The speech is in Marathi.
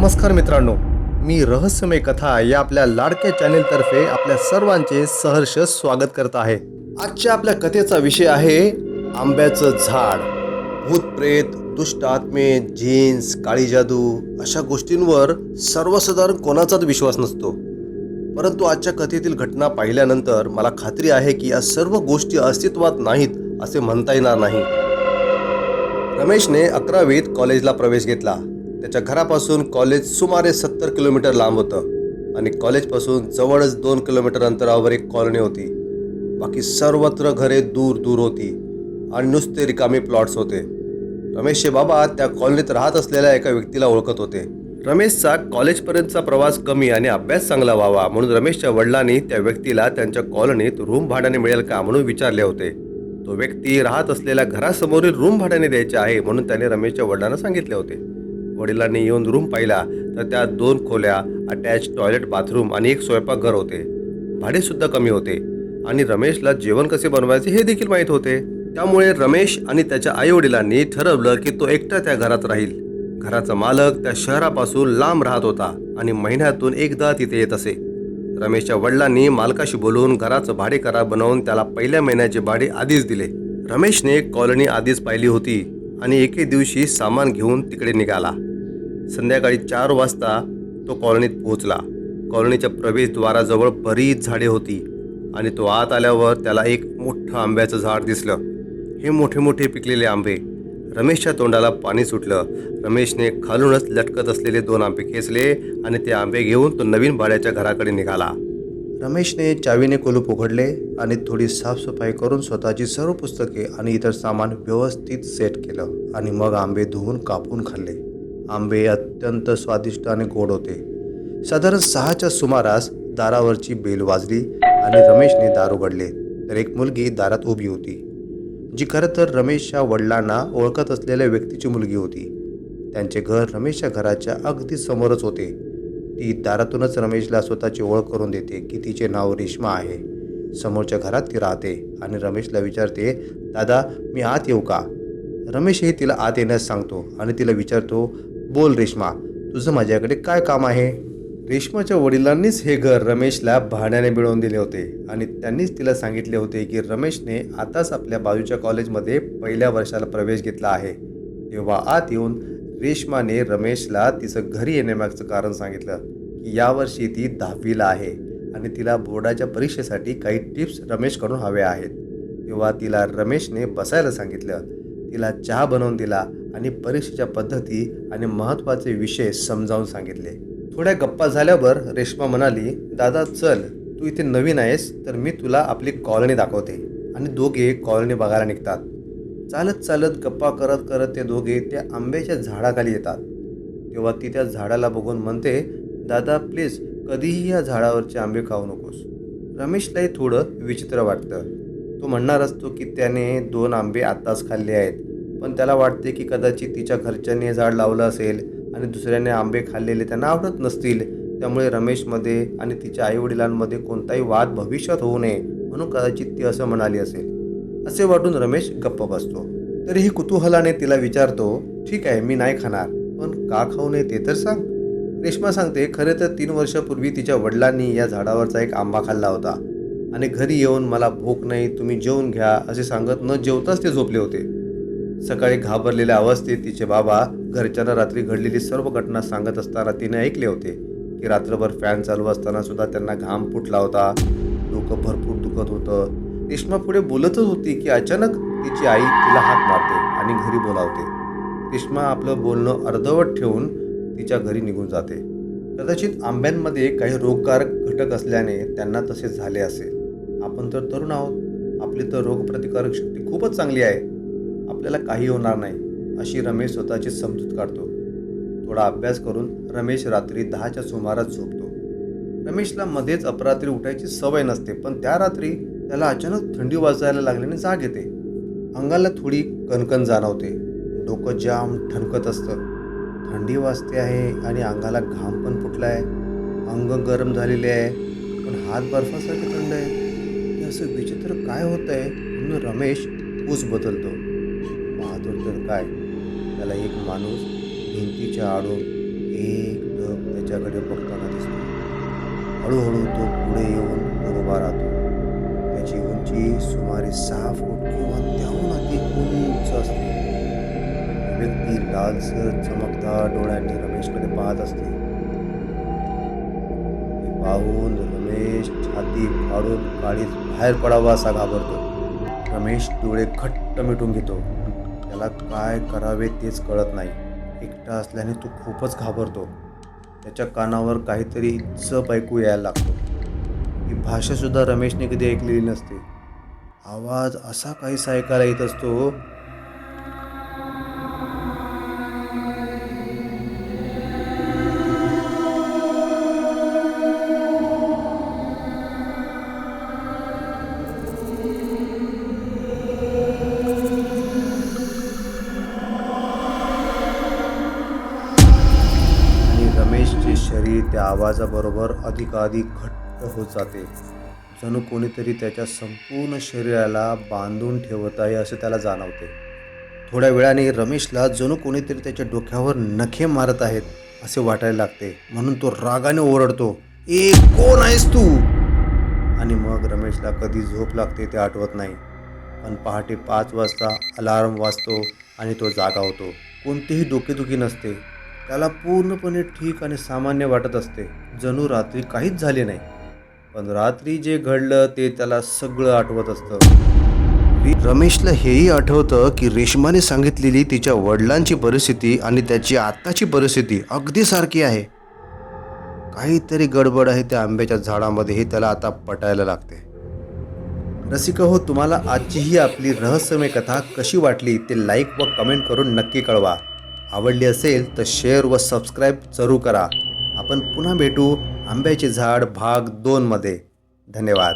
नमस्कार मित्रांनो मी रहस्यमय कथा या आपल्या लाडक्या चॅनेलतर्फे आपल्या सर्वांचे सहर्ष स्वागत करत आहे. आजच्या आपल्या कथेचा विषय आहे आंब्याचं झाड. भूतप्रेत दुष्ट आत्मे जीन्स काळी जादू अशा गोष्टींवर सर्वसाधारण कोणाचाच विश्वास नसतो. परंतु आजच्या कथेतील घटना पाहिल्यानंतर मला खात्री आहे की या सर्व गोष्टी अस्तित्वात नाहीत असे म्हणता येणार नाही. रमेशने अकरावीत कॉलेजला प्रवेश घेतला. त्याच्या घरापासून कॉलेज सुमारे सत्तर किलोमीटर लांब होतं. आणि कॉलेजपासून जवळच दोन किलोमीटर अंतरावर एक कॉलनी होती. बाकी सर्वत्र घरे दूर दूर होती. आणि नुसते रिकामे प्लॉट्स होते. रमेशचे बाबा त्या कॉलनीत राहत असलेल्या एका व्यक्तीला ओळखत होते. रमेशचा कॉलेजपर्यंतचा प्रवास कमी आणि अभ्यास चांगला व्हावा म्हणून रमेशच्या वडिलांनी त्या व्यक्तीला त्यांच्या कॉलनीत रूम भाड्याने मिळेल का म्हणून विचारले होते. तो व्यक्ती राहत असलेल्या घरासमोरील रूम भाड्याने द्यायचे आहे म्हणून त्याने रमेशच्या वडिलांना सांगितले होते. वडिलांनी येऊन रूम पाहिला तर त्या दोन खोल्या अटॅच टॉयलेट बाथरूम आणि एक स्वयंपाकघर होते. भाडेसुद्धा कमी होते. आणि रमेशला जेवण कसे बनवायचे हे देखील माहीत होते. त्यामुळे रमेश आणि त्याच्या आईवडिलांनी ठरवलं की तो एकटा त्या घरात राहील. घराचा मालक त्या शहरापासून लांब राहत होता आणि महिन्यातून एकदा तिथे येत असे. रमेशच्या वडिलांनी मालकाशी बोलून घराचं भाडे करार बनवून त्याला पहिल्या महिन्याचे भाडे आधीच दिले. रमेशने कॉलनी आधीच पाहिली होती आणि एके दिवशी सामान घेऊन तिकडे निघाला. संध्याकाळी चार वाजता तो कॉलनीत पोहोचला. कॉलनीच्या प्रवेशद्वाराजवळ बरीच झाडे होती आणि तो आत आल्यावर त्याला एक मोठं आंब्याचं झाड दिसलं. हे मोठे मोठे पिकलेले आंबे. रमेशच्या तोंडाला पाणी सुटलं. रमेशने खालूनच लटकत असलेले दोन आंबे खेचले आणि ते आंबे घेऊन तो नवीन भाड्याच्या घराकडे निघाला. रमेशने चावीने कुलूप उघडले आणि थोडी साफसफाई करून स्वतःची सर्व पुस्तके आणि इतर सामान व्यवस्थित सेट केलं आणि मग आंबे धुवून कापून खाल्ले. आंबे अत्यंत स्वादिष्ट आणि गोड होते. साधारण सहाच्या सुमारास दारावरची बेल वाजली आणि रमेशने दार उघडले. तर एक मुलगी दारात उभी होती जी खरं तर रमेशच्या वडिलांना ओळखत असलेल्या व्यक्तीची मुलगी होती. त्यांचे घर रमेशच्या घराच्या अगदी समोरच होते. ती दारातूनच रमेशला स्वतःची ओळख करून देते की तिचे नाव रेश्मा आहे. समोरच्या घरात ती राहते आणि रमेशला विचारते दादा मी आत येऊ का? रमेशही तिला आत येण्यास सांगतो आणि तिला विचारतो बोल रेश्मा तुझं माझ्याकडे काय काम आहे? रेश्माच्या वडिलांनीच हे घर रमेशला भाड्याने मिळवून दिले होते आणि त्यांनीच तिला सांगितले होते की रमेशने आताच आपल्या बाजूच्या कॉलेजमध्ये पहिल्या वर्षाला प्रवेश घेतला आहे. तेव्हा आत येऊन रेश्माने रमेशला तिचं घरी येण्यामागचं कारण सांगितलं की यावर्षी ती दहावीला आहे आणि तिला बोर्डाच्या परीक्षेसाठी काही टिप्स रमेशकडून हव्या आहेत. तेव्हा तिला रमेशने बसायला सांगितलं. तिला चहा बनवून दिला. आणि परीक्षेच्या पद्धती आणि महत्त्वाचे विषय समजावून सांगितले. थोड्या गप्पा झाल्यावर रेश्मा म्हणाली दादा चल तू इथे नवीन आहेस तर मी तुला आपली कॉलनी दाखवते. आणि दोघे कॉलनी बघायला निघतात. चालत चालत गप्पा करत करत ते दोघे त्या आंब्याच्या झाडाखाली येतात. तेव्हा ती त्या झाडाला बघून म्हणते दादा प्लीज कधीही या झाडावरचे आंबे खाऊ नकोस. रमेशलाही थोडं विचित्र वाटतं. तो म्हणणार असतो की त्याने दोन आंबे आत्ताच खाल्ले आहेत. पण त्याला वाटते की कदाचित तिच्या घरच्यांनी हे झाड लावलं असेल आणि दुसऱ्याने आंबे खाल्लेले त्यांना आवडत नसतील. त्यामुळे रमेशमध्ये आणि तिच्या आईवडिलांमध्ये कोणताही वाद भविष्यात होऊ नये म्हणून कदाचित ती असं म्हणाली असेल. असे वाटून रमेश गप्प बसतो. तरीही कुतूहलाने तिला विचारतो ठीक आहे मी नाही खाणार पण का खाऊ नये ते तर सांग. रेश्मा सांगते खरे तर तीन वर्षापूर्वी तिच्या वडिलांनी या झाडावरचा एक आंबा खाल्ला होता आणि घरी येऊन मला भूक नाही तुम्ही जेवून घ्या असे सांगत न जेवताच ते झोपले होते. सकाळी घाबरलेल्या अवस्थेत तिचे बाबा घरच्यांना रात्री घडलेली सर्व घटना सांगत असताना तिने ऐकले होते की रात्रभर फॅन चालू असताना सुद्धा त्यांना घाम फुटला होता. डोकं भरपूर दुखत होतं. रेश्मा पुढे बोलतच होती की अचानक तिची आई तिला हात मारते आणि घरी बोलावते. रेश्मा आपलं बोलणं अर्धवट ठेवून तिच्या घरी निघून जाते. कदाचित आंब्यांमध्ये काही रोगकारक घटक असल्याने त्यांना तसे झाले असेल. आपण तर तरुण आहोत. आपली तर रोगप्रतिकारक शक्ती खूपच चांगली आहे. आपल्याला काही होणार नाही अशी रमेश स्वतःची समजूत काढतो. थोडा अभ्यास करून रमेश रात्री दहाच्या सुमारास झोपतो. रमेशला मध्येच अपरात्री उठायची सवय नसते पण त्या रात्री त्याला अचानक थंडी वाजायला लागल्याने जाग येते. अंगाला थोडी कणकण जाणवते. डोकं जाम ठणकत असतं. थंडी वाजते आहे आणि अंगाला घाम पण फुटला आहे अंग गरम झालेले आहे पण हात बर्फासारखे थंड आहे. हे असं विचित्र काय होत आहे म्हणून रमेश ऊस बदलतो. पाहतो तर काय? त्याला एक माणूस भिंतीच्या आडून एक ढग त्याच्याकडे बघताना दिसतो. हळूहळू तो पुढे येऊन उभा राहतो. त्याची उंची सुमारे सहा फूट किंवा त्याहून अधिक उंच असते. व्यक्ती लालसर चमकदार डोळ्यांनी रमेशकडे पाहत असते. पाहून रमेश छाती फाडून काळीच बाहेर पडावा असा घाबरतो. रमेश डोळे घट्ट मिटून घेतो. त्याला काय करावे तेच कळत नाही. एकटा असल्याने तो खूपच घाबरतो. त्याच्या कानावर काहीतरी चप ऐकू यायला लागतो. ही भाषासुद्धा रमेशने कधी ऐकलेली नसते. आवाज असा काहीसा ऐकायला येत असतो तरी त्या आवाजाबरोबर अधिकाधिक घट्ट होत जाते. जणू कोणीतरी त्याच्या संपूर्ण शरीराला बांधून ठेवत आहे असं त्याला जाणवते. थोड्या वेळाने रमेशला जणू कोणीतरी त्याच्या डोक्यावर नखे मारत आहेत असे वाटायला लागते. म्हणून तो रागाने ओरडतो ए कोण आहेस तू? आणि मग रमेशला कधी झोप लागते ते आठवत नाही. पण पहाटे पाच वाजता अलार्म वाजतो आणि तो जागा होतो. कोणतीही डोकेदुखी नसते. त्याला पूर्णपणे ठीक आणि सामान्य वाटत असते. जणू रात्री काहीच झाले नाही. पण रात्री जे घडलं ते त्याला सगळं आठवत असतं. रमेशला हेही आठवतं की रेशमाने सांगितलेली तिच्या वडिलांची परिस्थिती आणि त्याची आत्ताची परिस्थिती अगदी सारखी आहे. काहीतरी गडबड आहे त्या आंब्याच्या झाडामध्ये हे त्याला आता पटायला लागते. रसिका हो तुम्हाला आजची ही आपली रहस्यमय कथा कशी वाटली ते लाईक व कमेंट करून नक्की कळवा. आवडली असेल तर शेअर व सबस्क्राईब जरूर करा. आपण पुन्हा भेटू आंब्याचे झाड भाग दोनमध्ये. धन्यवाद.